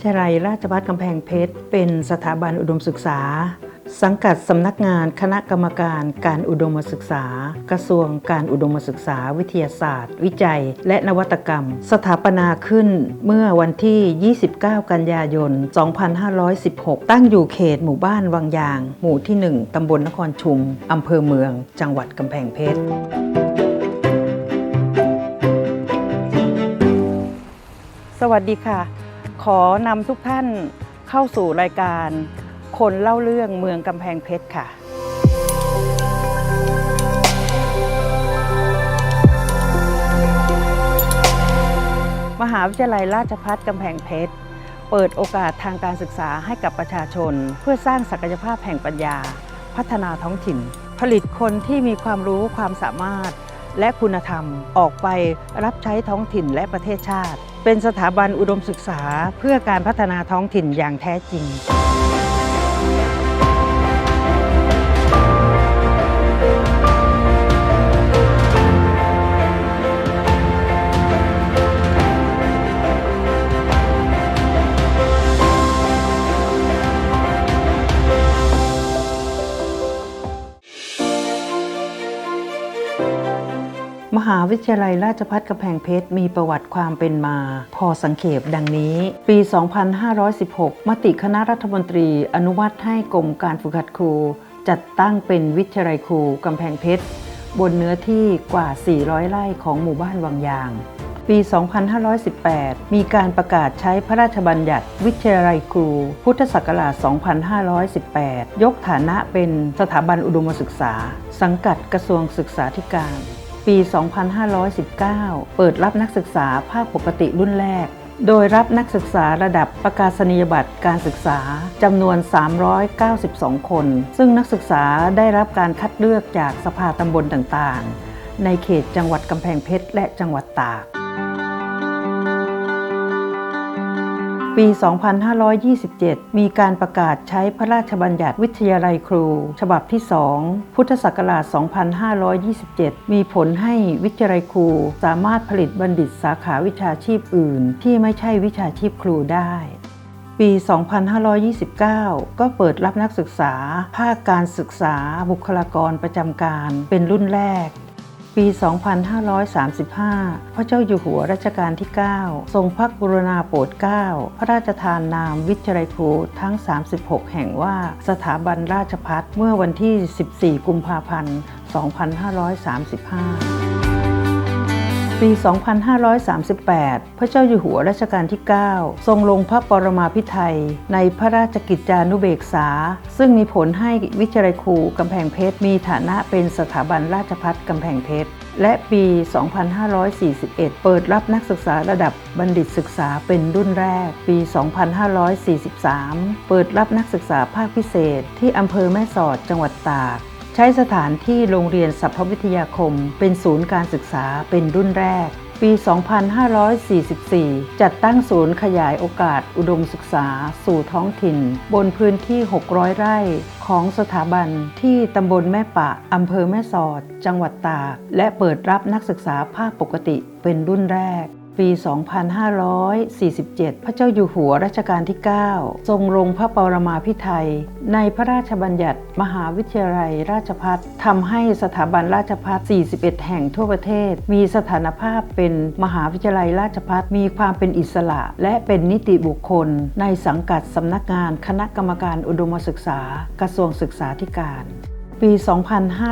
วิทยาลัยราชภัฏกำแพงเพชร เป็นสถาบันอุดมศึกษา สังกัดสำนักงานคณะกรรมการการอุดมศึกษา กระทรวงการอุดมศึกษา วิทยาศาสตร์ วิจัย และนวัตกรรม สถาปนาขึ้นเมื่อวันที่ 29 กันยายน 2516 ตั้งอยู่เขตหมู่บ้านวังยาง หมู่ที่ 1 ตำบลนครชุม อำเภอเมือง จังหวัดกำแพงเพชรสวัสดีค่ะ ขอนำทุกท่านเข้าสู่รายการคนเล่าเรื่องเมืองกำแพงเพชรค่ะ มหาวิทยาลัยราชภัฏกำแพงเพชร เปิดโอกาสทางการศึกษาให้กับประชาชน เพื่อสร้างศักยภาพแห่งปัญญา พัฒนาท้องถิ่น ผลิตคนที่มีความรู้ความสามารถและคุณธรรมออกไปรับใช้ท้องถิ่นและประเทศชาติ เป็นสถาบันอุดมศึกษาเพื่อการพัฒนาท้องถิ่นอย่างแท้จริง มหาวิทยาลัยราชภัฏกำแพงเพชรมีประวัติความเป็นมา พอสังเขปดังนี้ ปี 2516 มติคณะรัฐมนตรีอนุมัติให้กรมการฝึกหัดครู จัดตั้งเป็นวิทยาลัยครูกำแพงเพชร บนเนื้อที่กว่า 400 ไร่ของหมู่บ้านวังยาง ปี 2518 มีการประกาศใช้พระราชบัญญัติ วิทยาลัยครู พุทธศักราช 2518 ยกฐานะเป็นสถาบันอุดมศึกษา สังกัดกระทรวงศึกษาธิการ ปี 2519 เปิดรับนักศึกษาภาคปกติรุ่นแรก โดยรับนักศึกษาระดับประกาศนียบัตรการศึกษาจำนวน 392 คน ซึ่งนักศึกษาได้รับการคัดเลือกจากสภาตำบลต่างๆ ในเขตจังหวัดกำแพงเพชรและจังหวัดตาก ปี 2527 มีการประกาศใช้พระราชบัญญัติวิทยาลัยครู ฉบับที่ 2 พุทธศักราช 2527 มีผลให้วิทยาลัยครู สามารถผลิตบัณฑิตสาขาวิชาชีพอื่น ที่ไม่ใช่วิชาชีพครูได้ปี 2529 ก็เปิดรับนักศึกษา ภาคการศึกษาบุคลากรประจำการ เป็นรุ่นแรก ปี 2535 พระเจ้าอยู่หัวรัชกาลที่ 9 ทรงพระกรุณาโปรดเกล้าพระราชทานนามวิจัยครูทั้ง 36 แห่งว่าสถาบันราชพัฒเมื่อวันที่ 14 กุมภาพันธ์ 2535 ปี 2538 พระเจ้าอยู่หัวรัชกาลที่ 9 ทรงลงพระปรมาภิไธยในพระราชกิจจานุเบกษา ซึ่งมีผลให้วิทยาลัยครูกำแพงเพชร มีฐานะเป็นสถาบันราชพัฒกำแพงเพชร และปี 2541 เปิดรับนักศึกษาระดับบัณฑิตศึกษาเป็นรุ่นแรก ปี 2543 เปิดรับนักศึกษาภาคพิเศษ ที่อำเภอแม่สอดจังหวัดตาก ใช้สถานที่โรงเรียนสัพพวิทยาคม เป็นศูนย์การศึกษาเป็นรุ่นแรก ปี 2544 จัดตั้งศูนย์ขยายโอกาสอุดมศึกษาสู่ท้องถิ่น บนพื้นที่ 600 ไร่ของสถาบันที่ตำบลแม่ปะอำเภอแม่สอด จังหวัดตาก และเปิดรับนักศึกษาภาคปกติเป็นรุ่นแรก ปี 2547 พระเจ้าอยู่หัวรัชกาลที่ 9 ทรงลงพระปรมาภิไธยในพระราชบัญญัติมหาวิทยาลัยราชภัฏทำให้สถาบันราชภัฏ41 แห่งทั่วประเทศ มีสถานภาพเป็นมหาวิทยาลัยราชภัฏมีความเป็นอิสระ และเป็นนิติบุคคล ในสังกัดสำนักงานคณะกรรมการอุดมศึกษา กระทรวงศึกษาธิการ ปี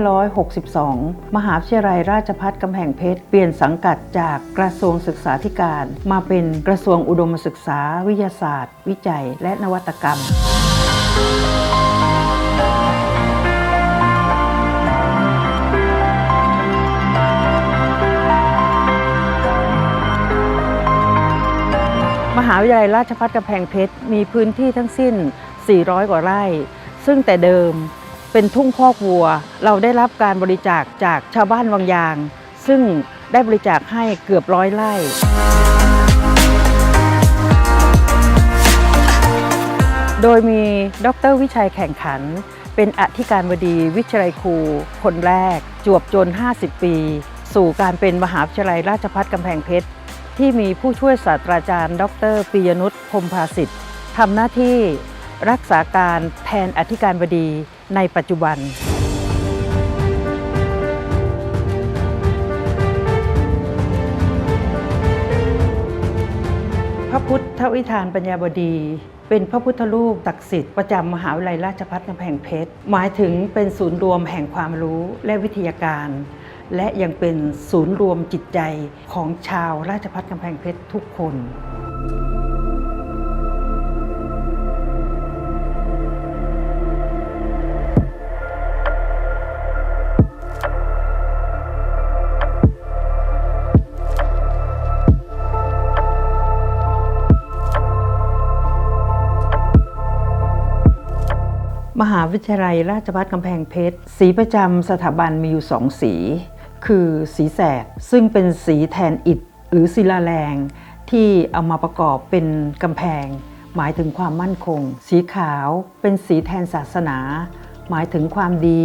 2562 มหาวิทยาลัยราชภัฏกำแพงเพชร เปลี่ยนสังกัดจากกระทรวงศึกษาธิการ มาเป็นกระทรวงอุดมศึกษา วิทยาศาสตร์ วิจัย และนวัตกรรมมหาวิทยาลัยราชภัฏกำแพงเพชร มีพื้นที่ทั้งสิ้น 400 กว่าไร่ ซึ่งแต่เดิม เป็นทุ่งคอกวัว เราได้รับการบริจาคจากชาวบ้านวังยาง ซึ่งได้บริจาคให้เกือบร้อยไร่ โดยมีดรวิชัยแข่งขัน เป็นอธิการบดีวิทยาลัยครู คนแรก จวบจน 50 ปี สู่การเป็นมหาวิทยาลัยราชภัฏกำแพงเพชร ที่มีผู้ช่วยศาสตราจารย์ ดรปิยนุชพรหมภาสิทธิ์ทำหน้าที่รักษาการแทนอธิการบดี ในปัจจุบัน พระพุทธวิธานปัญญาบดี เป็นพระพุทธรูปศักดิ์สิทธิ์ประจำมหาวิทยาลัยราชภัฏกำแพงเพชร หมายถึงเป็นศูนย์รวมแห่งความรู้และวิทยาการ และยังเป็นศูนย์รวมจิตใจของชาวราชภัฏกำแพงเพชรทุกคน หาวิทยาลัยราชภัฏกำแพงเพชร สีประจำสถาบันมีอยู่สองสี คือสีแสดซึ่งเป็นสีแทนอิฐหรือศิลาแรง ที่เอามาประกอบเป็นกำแพง หมายถึงความมั่นคง สีขาวเป็นสีแทนศาสนา หมายถึงความดี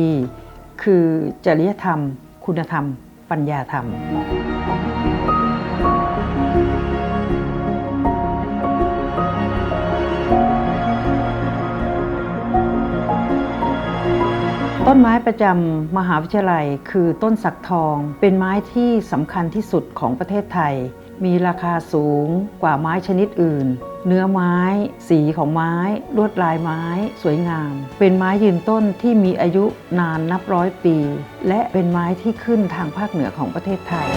คือจริยธรรม คุณธรรม ปัญญาธรรม ต้นไม้ประจำมหาวิทยาลัยคือต้นสักทอง เป็นไม้ที่สำคัญที่สุดของประเทศไทย มีราคาสูงกว่าไม้ชนิดอื่น เนื้อไม้ สีของไม้ ลวดลายไม้ สวยงาม เป็นไม้ยืนต้นที่มีอายุนานนับร้อยปี และเป็นไม้ที่ขึ้นทางภาคเหนือของประเทศไทย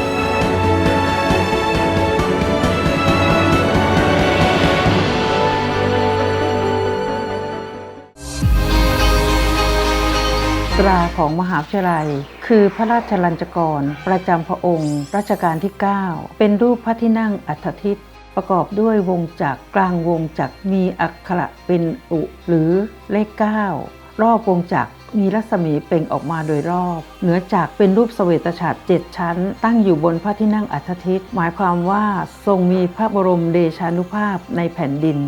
ตราของมหาวิทยาลัย คือพระราชลัญจกร ประจำพระองค์ รัชกาลที่ 9 เป็นรูปพระที่นั่งอัฐทิตประกอบด้วยวงจักรกลางวงจักรมีอักขระเป็นอุหรือเลข 9 รอบวงจักรมีรัศมีเปล่งออกมาโดยรอบ เหนือจักเป็นรูปเสวตฉัตรเจ็ดชั้น ตั้งอยู่บนพระที่นั่งอัฐทิตหมายความว่าทรงมีพระบรมเดชานุภาพในแผ่นดิน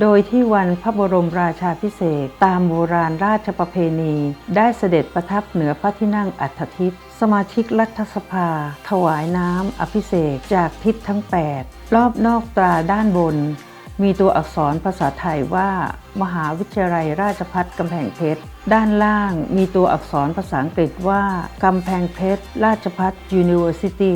โดยที่วันพระบรมราชาพิเศษตามโบราณราชประเพณี ได้เสด็จประทับเหนือพระที่นั่งอัฐทิตสมาชิกรัฐสภา ถวายน้ำอภิเษกจากทิศทั้ง 8 รอบนอกตราด้านบน มีตัวอักษรภาษาไทยว่า มหาวิทยาลัยราชภัฏกำแพงเพชร ด้านล่างมีตัวอักษรภาษาอังกฤษว่ากำแพงเพชร ราชภัฏ University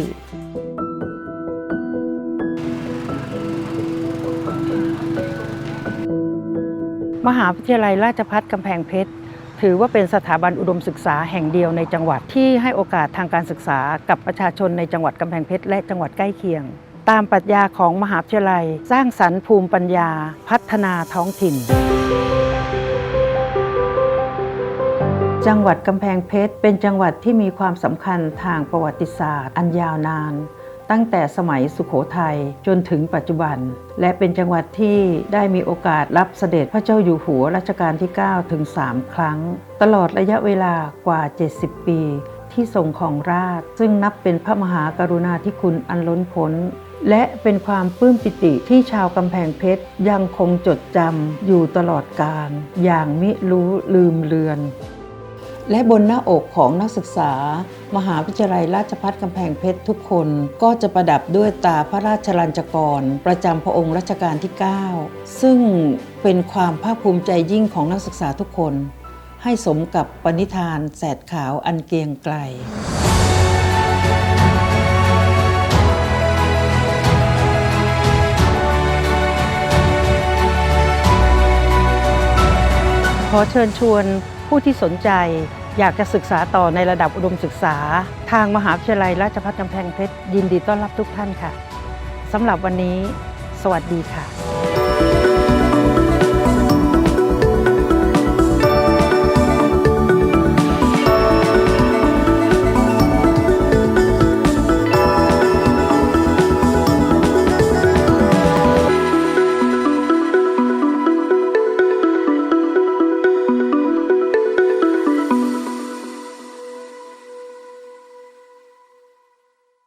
มหาวิทยาลัยราชภัฏกำแพงเพชร ถือว่าเป็นสถาบันอุดมศึกษาแห่งเดียวในจังหวัดที่ให้โอกาสทางการศึกษากับประชาชนในจังหวัดกำแพงเพชรและจังหวัดใกล้เคียง ตามปรัชญาของมหาวิทยาลัย สร้างสรรค์ภูมิปัญญา พัฒนาท้องถิ่น จังหวัดกำแพงเพชรเป็นจังหวัดที่มีความสำคัญทางประวัติศาสตร์ อันยาวนาน ตั้งแต่สมัยสุขโขทัยจนถึงปัจจุบัน และเป็นจังหวัดที่ได้มีโอกาสรับเสด็จพระเจ้าอยู่หัวรัชกาลที่ 9 ถึง 3 ครั้ง ตลอดระยะเวลากว่า 70 ปีที่ทรงของราช ซึ่งนับเป็นพระมหากรุณาธิคุณอันล้นพ้น และเป็นความปลื้มปิติที่ชาวกำแพงเพชรยังคงจดจำอยู่ตลอดกาลอย่างมิรู้ลืมเลือน และบนหน้าอกของนักศึกษา มหาวิทยาลัยราชภัฏกำแพงเพชรทุกคนก็จะประดับด้วยตาพระราชลัญจกร ประจำพระองค์รัชกาลที่ 9 ซึ่งเป็นความภาคภูมิใจยิ่งของนักศึกษาทุกคน ให้สมกับปณิธานแสดขาวอันเกียงไกลขอเชิญชวน ผู้ที่สนใจอยากจะศึกษาต่อในระดับอุดมศึกษา ทางมหาวิทยาลัยราชภัฏกำแพงเพชรยินดีต้อนรับทุกท่านค่ะสำหรับวันนี้ สวัสดีค่ะ